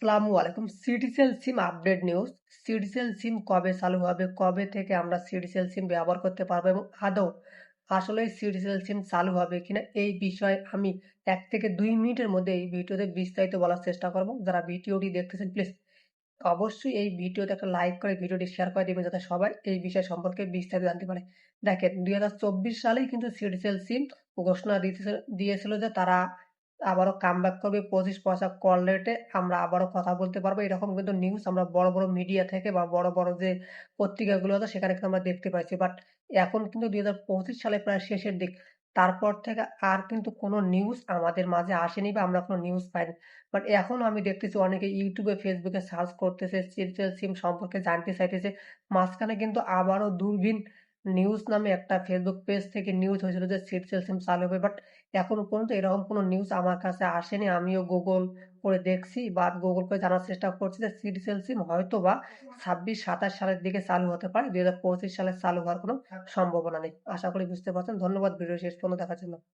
আসসালামু আলাইকুম। Citycell SIM update news Citycell SIM কবে চালু হবে? কবে থেকে আমরা সিটিসেল সিম ব্যবহার করতে পারব এবং আদৌ আসলে সিটিসেল সিম চালু হবে কিনা? এই বিষয়ে আমি এক থেকে দুই মিনিটের মধ্যে এই ভিডিওতে বিস্তারিত বলার চেষ্টা করব। যারা ভিডিওটি দেখতেছেন প্লিজ অবশ্যই এই ভিডিওতে একটা লাইক করে ভিডিওটি শেয়ার করে দেবেন যাতে সবাই এই বিষয় সম্পর্কে বিস্তারিত জানতে পারে। দেখেন, দুই হাজার চব্বিশ সালেই কিন্তু সিটিসেল সিম ঘোষণা দিতেছে, দিয়েছিল যে তারা আবারও কামব্যাক করবে, পঁচিশ পয়সা কল রেটে আমরা আবারও কথা বলতে পারব। এরকম কিন্তু নিউজ আমরা বড় বড় মিডিয়া থেকে বা বড় বড় যে পত্রিকাগুলো আছে, সেখানে কিন্তু আমরা দেখতে পাইছি বাট এখন কিন্তু দুই পঁচিশ সালে প্রায় শেষের দিক। তারপর থেকে আর কিন্তু কোনো নিউজ আমাদের মাঝে আসেনি বা আমরা কোনো নিউজ পাইনি। বাট এখন আমি দেখতেছি অনেকে ইউটিউবে ফেসবুকে সার্চ করতেছে সিম সম্পর্কে জানতে চাইতেছে। মাঝখানে কিন্তু আবারও দূরবীন নিউজ নামে একটা ফেসবুক পেজ থেকে নিউজ হয়েছিল যে সিরিয়াল সিম চালু হবে। বাট এখনও পর্যন্ত এরকম কোনো নিউজ আমার কাছে আসেনি। আমিও গুগল করে দেখছি বা গুগল করে জানার চেষ্টা করছি যে সিটিসেল সিম হয়তো বা ছাব্বিশ, সাতাশ সালের দিকে চালু হতে পারে। দুই হাজার পঁচিশ সালে চালু হওয়ার কোনো সম্ভাবনা নেই। আশা করি বুঝতে পারছেন। ধন্যবাদ। ভিডিও শেষ পর্যন্ত দেখার জন্য।